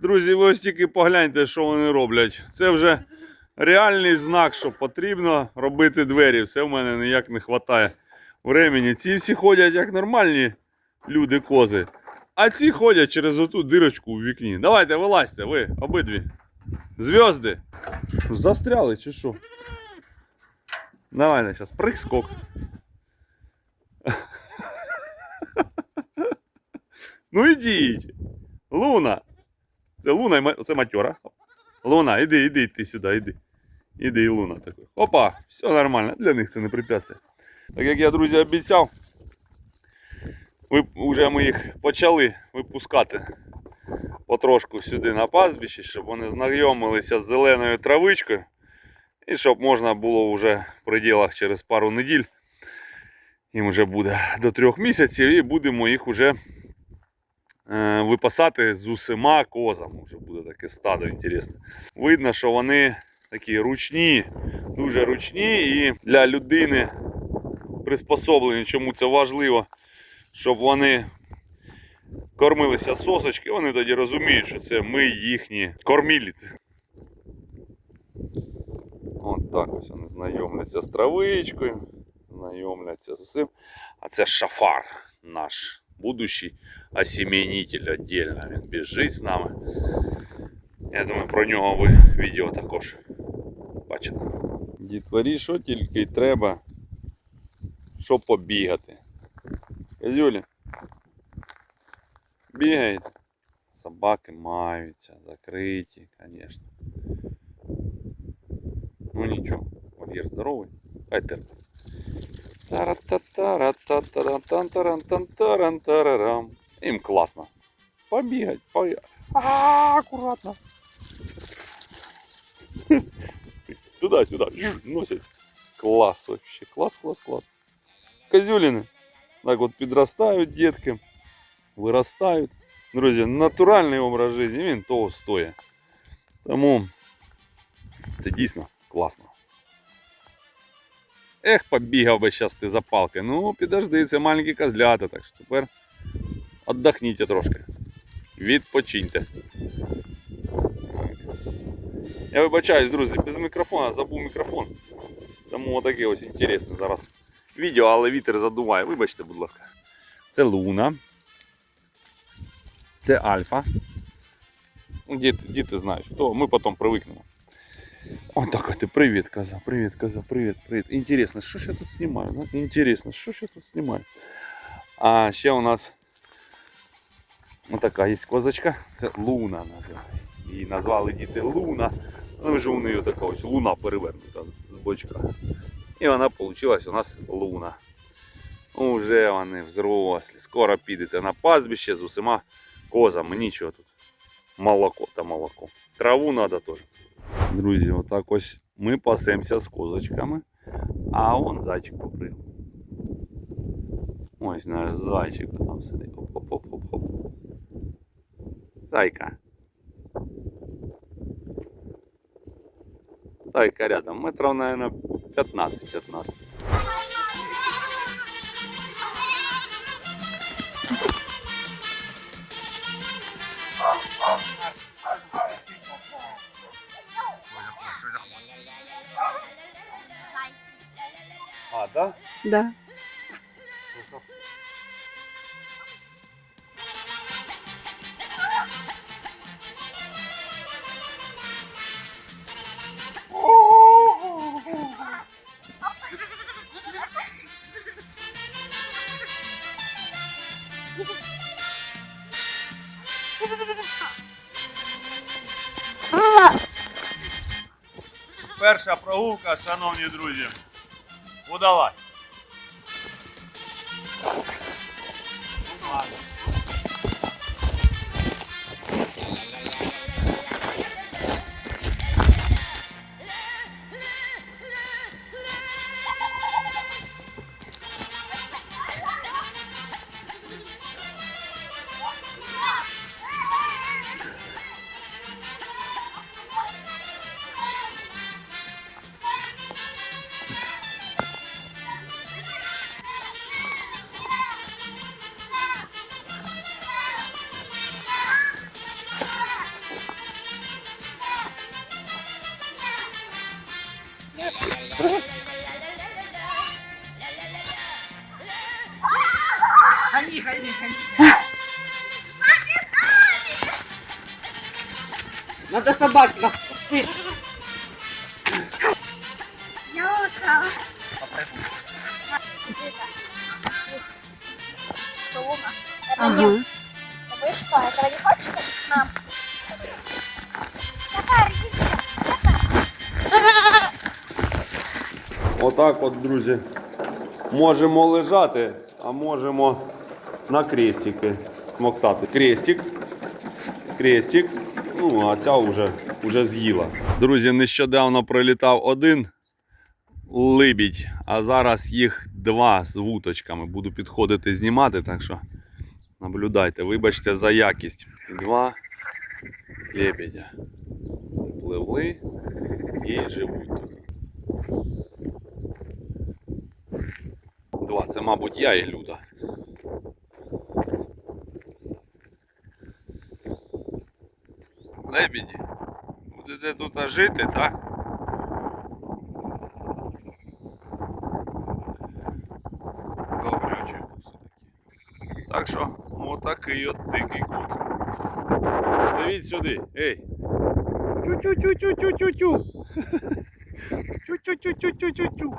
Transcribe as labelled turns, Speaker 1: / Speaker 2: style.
Speaker 1: Друзі, ви ось тільки погляньте, що вони роблять. Це вже реальний знак, що потрібно робити двері. Все в мене ніяк не вистачає времени. Ці всі ходять як нормальні люди кози. А ці ходять через оту дирочку у вікні. Давайте, вилазьте, ви обидві. Зв'язди. Застряли чи що? Давайте зараз прыг-скок. Ну ідіть. Луна. Це Луна, це матьора. Луна, іди, іди, ти сюди, іди. Іди, і Луна такий. Опа, все нормально. Для них це не препятствие. Так як я, друзі, обіцяв, ви, вже ми їх почали випускати потрошку сюди на пастбище, щоб вони знайомилися з зеленою травичкою. І щоб можна було вже в пределах через пару неділь. Їм вже буде до трьох місяців, і будемо їх вже випасати з усіма козами. Вже буде таке стадо інтересне. Видно, що вони такі ручні, дуже ручні і для людини приспособлені. Чому це важливо, щоб вони кормилися сосочки, вони тоді розуміють, що це ми їхні корміліці. От так ось вони знайомляться з травичкою, знайомляться з усім. А це шафар наш будущий осеменитель отдельно. Він біжить з нами. Я думаю, про нього ви відео також бачили. Дітворі, що тільки й треба, щоб побігати. Козюлі, бігаєте. Собаки маються, закриті, звісно. Ну нічого, вольєр здоровий, хай терпить. Тара-та-тара-та-тара-тан-таран-тан-таран-тарарам. Їм класно. Побігать, побігать. А, аккуратно. Туда-сюда, жух, носять. Класс вообще, класс, класс, класс. Козюлины. Так вот підростають дітки, виростають. Друзі, натуральний образ життя, він того стоїть. Тому це дійсно класно. Ех, побігав би зараз ти за палки. Ну, підожди, це маленькі козлята, так що тепер віддохніть трошки. Відпочиньте. Я вибачаюсь, друзі, без мікрофона, забув мікрофон. Тому отаке ось інтересне зараз відео, але вітер задуває. Вибачте, будь ласка. Це Луна. Це Альфа. Ну, Діти, діти знають, хто, ми потім привикнемо. О, так, ти привіт, коза, привіт, коза, привіт, привіт. Інтересно, що ж я тут знімаю? Ну, інтересно, що ж я тут знімаю? А ще у нас отака є козочка, це Луна називається. Її назвали діти Луна. Ну, вже у неї така ось луна перевернута з бочка. І вона вийшла у нас Луна. Уже вони взрослі. Скоро підете на пастбище з усіма козами. Нічого тут. Молоко та молоко. Траву треба теж. Друзі, отак ось ми пасемося з козочками, а он зайчик поприв. Ось наш зайчик там сидить. Оп-оп-оп-оп. Зайка. Зайка рядом. Метров, наверное, 15-15. Да?
Speaker 2: Да.
Speaker 1: Перша прогулка, шановні друзі. Удалась.
Speaker 2: Ходи, ходи.
Speaker 3: Надо собаки. Ты.
Speaker 2: Я устала.
Speaker 4: Ага.
Speaker 2: Вы что, этого не хочете? Мам. Захар, иди сюда.
Speaker 1: Отак от, друзі. Можемо лежати, а можемо на крестики смоктати. Крестик, крестик. Ну, а ця вже, вже з'їла. Друзі, нещодавно прилітав один либідь, а зараз їх два з вуточками. Буду підходити знімати, так що наблюдайте, вибачте за якість. Два лебедя. Пливли і живуть тут. Два. Це, мабуть, я і Люда. Лебіді. Будете тут жити, так? Коврячі гуси такі. Так що, отакий от дикий кот. Дивіть сюди. Ей. Тю-тю-тю-тю-тю-тю-тю. Тю-тю-тю-тю-тю-тю.